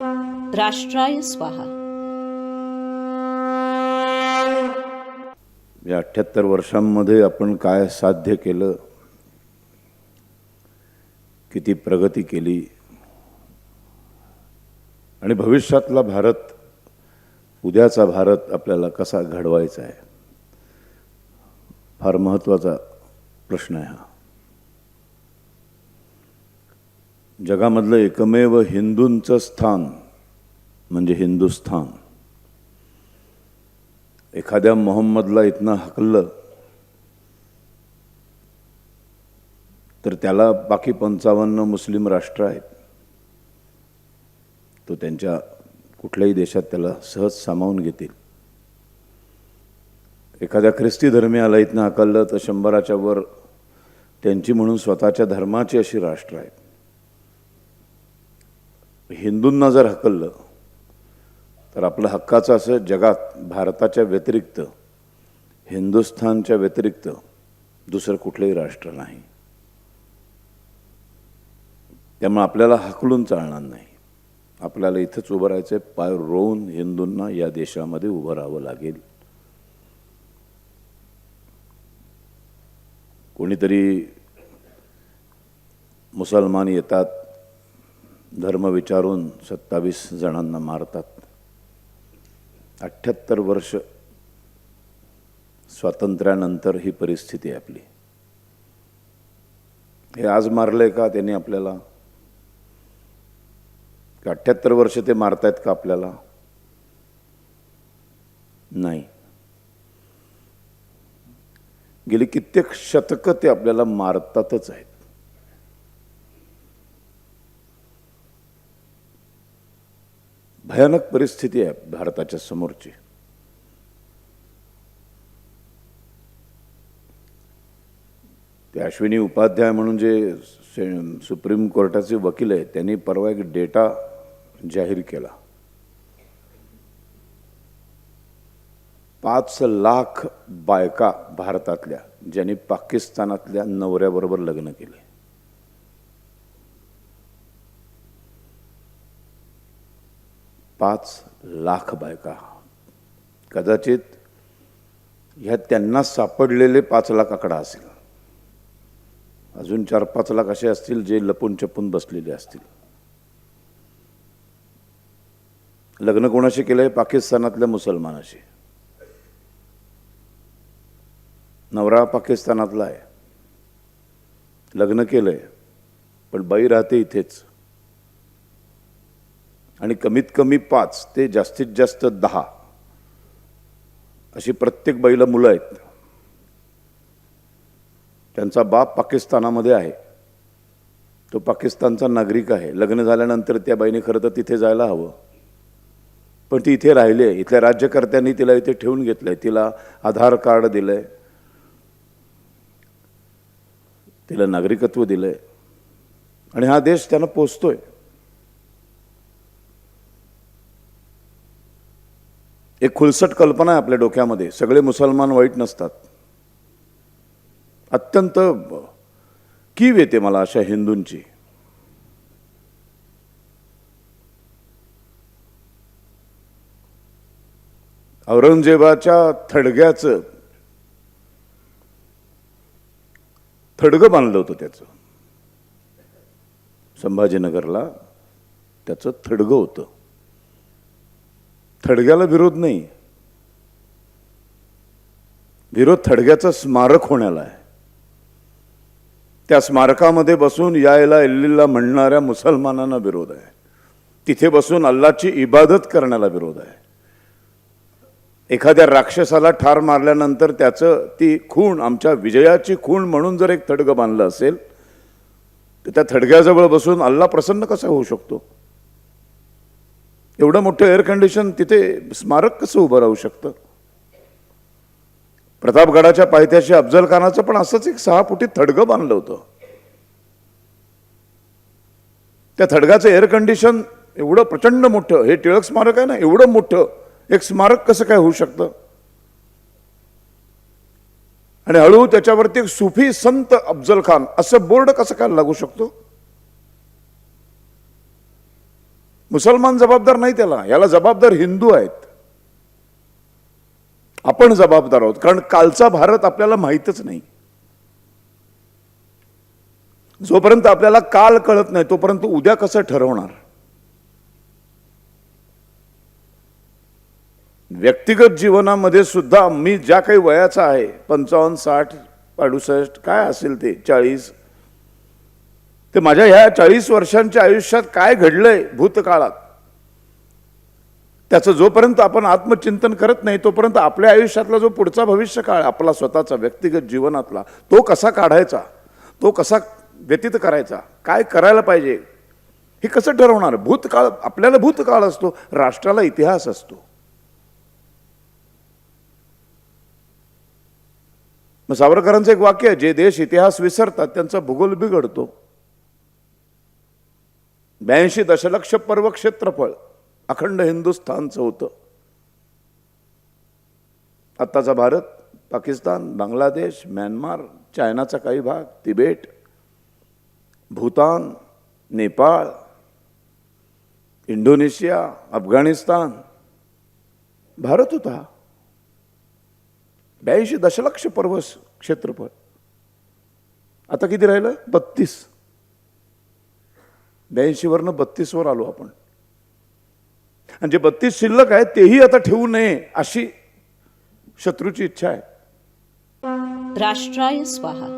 राष्ट्राय स्वाहा. या अठ्ठ्याहत्तर वर्षांमध्ये आपण काय साध्य केलं? किती प्रगती केली? आणि भविष्यातला भारत उद्याचा भारत आपल्याला कसा घडवायचा आहे? फार महत्त्वाचा प्रश्न आहे हा. जगामधलं एकमेव हिंदूंचं स्थान म्हणजे हिंदुस्थान. एखाद्या मोहम्मदला इथनं हकललं तर त्याला बाकी पंचावन्न मुस्लिम राष्ट्र आहेत. तो त्यांच्या कुठल्याही देशात त्याला सहज सामावून घेतील. एखाद्या ख्रिस्ती धर्मीयाला इथनं हकललं तर शंभराच्या वर त्यांची म्हणून स्वतःच्या धर्माची अशी राष्ट्र आहेत. हिंदूंना जर हकललं तर आपलं हक्काचं असं जगात भारताच्या व्यतिरिक्त हिंदुस्थानच्या व्यतिरिक्त दुसरं कुठलंही राष्ट्र नाही. त्यामुळे आपल्याला हकलून चालणार नाही. आपल्याला इथंच उभं राहायचं आहे पाय रोवून हिंदूंना या देशामध्ये उभं राहावं लागेल. कोणीतरी मुसलमान येतात धर्म विचारून सत्तावीस जणांना मारतात. अठ्ठ्याहत्तर वर्ष स्वातंत्र्यानंतर ही परिस्थिती आहे आपली. हे आज मारलंय का त्यांनी आपल्याला? अठ्ठ्याहत्तर वर्ष ते मारतायत का आपल्याला? नाही. गेली कित्येक शतकं ते आपल्याला मारतातच आहेत. भयानक परिस्थिती आहे भारताच्या समोरची. ते अश्विनी उपाध्याय म्हणून जे से- सुप्रीम कोर्टाचे वकील आहेत त्यांनी परवा एक डेटा जाहीर केला. पाच लाख बायका भारतातल्या ज्यांनी पाकिस्तानातल्या नवऱ्याबरोबर लग्न केले. पाच लाख बायका. कदाचित ह्या त्यांना सापडलेले पाच लाख आकडा असेल. अजून चार पाच लाख असे असतील जे लपून छपून बसलेले असतील. लग्न कोणाशी केलंय? पाकिस्तानातल्या मुसलमानाशी. नवरा पाकिस्तानातला आहे. लग्न केलंय पण बाई राहते इथेच. आणि कमीत कमी पाच ते जास्तीत जास्त दहा अशी प्रत्येक बाईला मुलं आहेत. त्यांचा बाप पाकिस्तानामध्ये आहे. तो पाकिस्तानचा नागरिक आहे. लग्न झाल्यानंतर त्या बाईने खरं तर तिथे जायला हवं. पण ती इथे राहिली. आहे इथल्या राज्यकर्त्यांनी तिला इथे ठेवून आहे तिला आधार कार्ड दिलं आहे तिला नागरिकत्व दिलं आहे आणि हा देश त्यांना आहे एक खुलसट कल्पना आहे आपल्या डोक्यामध्ये. सगळे मुसलमान वाईट नसतात. अत्यंत कीव येते मला अशा हिंदूंची. औरंगजेबाच्या थडग्याचं थडगं बांधलं होतं त्याचं. संभाजीनगरला त्याचं थडगं होतं. थडग्याला विरोध नाही. विरोध थडग्याचं स्मारक होण्याला आहे. त्या स्मारकामध्ये बसून यायला इल्लीला म्हणणाऱ्या मुसलमानांना विरोध आहे. तिथे बसून अल्लाची इबादत करण्याला विरोध आहे. एखाद्या राक्षसाला ठार मारल्यानंतर त्याचं ती खूण आमच्या विजयाची खूण म्हणून जर एक थडगं बांधलं असेल तर त्या थडग्याजवळ बसून अल्ला प्रसन्न कसा होऊ शकतो? एवढं मोठं एअर कंडिशन तिथे स्मारक कसं उभं राहू शकतं? प्रतापगडाच्या पायथ्याशी अफजल खानाचं पण असंच एक सहा फुटी थडगं बांधलं होतं. त्या थडगाचं एअर कंडिशन एवढं प्रचंड मोठं हे टिळक स्मारक आहे ना एवढं मोठं एक स्मारक कसं काय होऊ शकतं? आणि हळूहळू त्याच्यावरती एक सुफी संत अफजल खान असं बोर्ड कसं काय लागू शकतो? मुसलमान जबाबदार नाही त्याला. याला जबाबदार हिंदू आहेत. आपण जबाबदार आहोत. कारण कालचा भारत आपल्याला माहीतच नाही. जोपर्यंत आपल्याला काल कळत नाही तोपर्यंत उद्या कसं ठरवणार? व्यक्तिगत जीवनामध्ये सुद्धा मी ज्या काही वयाचा आहे पंचावन्न साठ अडुसष्ट काय असेल ते चाळीस ते माझ्या ह्या चाळीस वर्षांच्या आयुष्यात काय घडलंय भूतकाळात? त्याचं जोपर्यंत आपण आत्मचिंतन करत नाही तोपर्यंत आपल्या आयुष्यातला जो पुढचा भविष्य काळ आपला स्वतःचा व्यक्तिगत जीवनातला तो कसा काढायचा? तो कसा व्यतीत करायचा? काय करायला पाहिजे? हे कसं ठरवणार? भूतकाळ आपल्याला भूतकाळ असतो राष्ट्राला इतिहास असतो. मग सावरकरांचं एक वाक्य आहे जे देश इतिहास विसरतात त्यांचा भूगोल बिघडतो. ब्याऐंशी दशलक्ष पर्व क्षेत्रफळ अखंड हिंदुस्थानचं होतं. आत्ताचा भारत पाकिस्तान बांगलादेश म्यानमार चायनाचा काही भाग तिबेट भूतान नेपाळ इंडोनेशिया अफगाणिस्तान. भारत होता ब्याऐंशी दशलक्ष पर्व क्षेत्रफळ आता किती राहिलं? बत्तीस. ब्याऐंशीवरनं बत्तीसवर आलो आपण. आणि जे बत्तीस शिल्लक आहे तेही आता ठेवू नये अशी शत्रूची इच्छा आहे. राष्ट्राय स्वाहा.